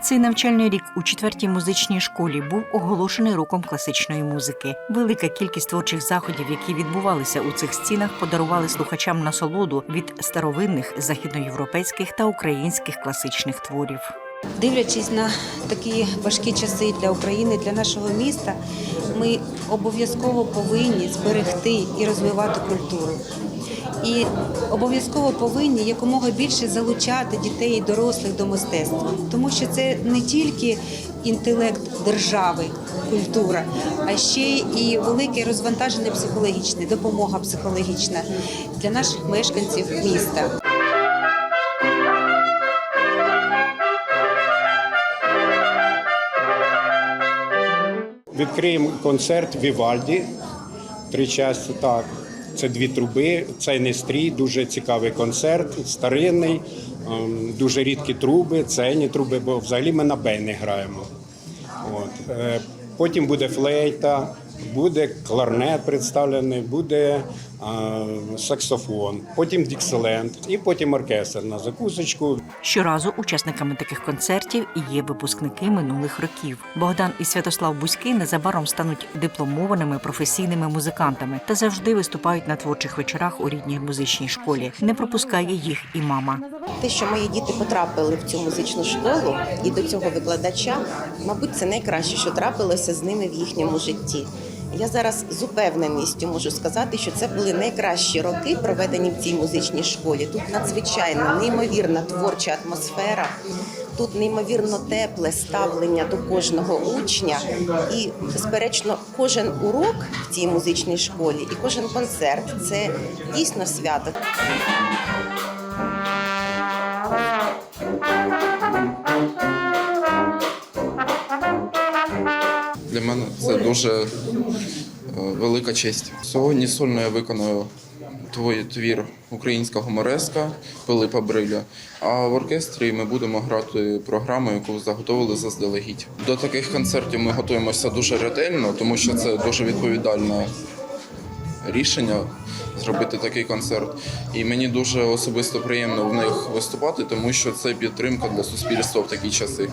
Цей навчальний рік у четвертій музичній школі був оголошений роком класичної музики. Велика кількість творчих заходів, які відбувалися у цих стінах, подарували слухачам насолоду від старовинних західноєвропейських та українських класичних творів. Дивлячись на такі важкі часи для України, для нашого міста, ми обов'язково повинні зберегти і розвивати культуру. І обов'язково повинні якомога більше залучати дітей і дорослих до мистецтва, тому що це не тільки інтелект держави, культура, а ще і велике розвантаження психологічне, допомога психологічна для наших мешканців міста. Відкриємо концерт Вівальді. Три часті так. Це дві труби, це не стрій, дуже цікавий концерт, старинний, ем, дуже рідкі труби, ценні труби, бо взагалі ми на бейни граємо. От. Е, Потім буде флейта, буде кларнет представлений, буде саксофон, потім дікселент і потім оркестр на закусочку. Щоразу учасниками таких концертів і є випускники минулих років. Богдан і Святослав Бузький незабаром стануть дипломованими професійними музикантами та завжди виступають на творчих вечорах у рідній музичній школі. Не пропускає їх і мама. Те, що мої діти потрапили в цю музичну школу і до цього викладача, мабуть, це найкраще, що трапилося з ними в їхньому житті. Я зараз з упевненістю можу сказати, що це були найкращі роки, проведені в цій музичній школі. Тут надзвичайно неймовірна творча атмосфера. Тут неймовірно тепле ставлення до кожного учня, і, безперечно, кожен урок в цій музичній школі і кожен концерт це дійсно свято. Для мене це дуже е, велика честь. Сьогодні сольно я виконую твій твір українського Мореска Пилипа Бриля. А в оркестрі ми будемо грати програму, яку заготовили заздалегідь. До таких концертів ми готуємося дуже ретельно, тому що це дуже відповідальне рішення зробити такий концерт. І мені дуже особисто приємно в них виступати, тому що це підтримка для суспільства в такі часи.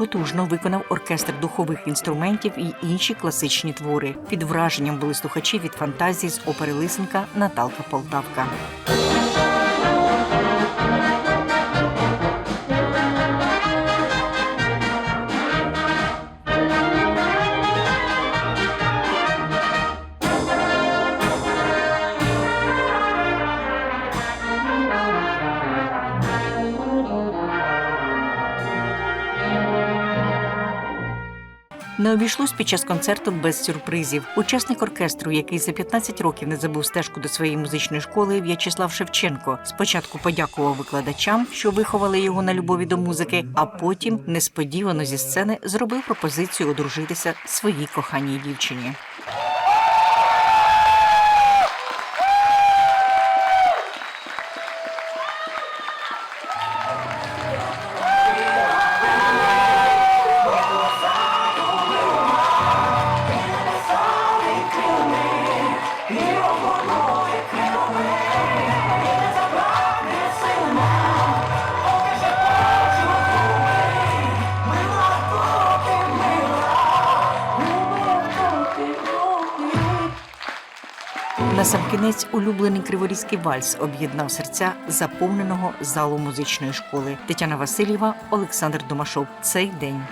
Потужно виконав оркестр духових інструментів і інші класичні твори. Під враженням були слухачі від фантазії з опери Лисенка Наталка Полтавка. Не обійшлось під час концерту без сюрпризів. Учасник оркестру, який за 15 років не забув стежку до своєї музичної школи, В'ячеслав Шевченко, спочатку подякував викладачам, що виховали його на любові до музики, а потім несподівано зі сцени зробив пропозицію одружитися своїй коханій дівчині. Насамкінець улюблений криворізький вальс об'єднав серця заповненого залу музичної школи. Тетяна Васильєва, Олександр Домашов. Цей день.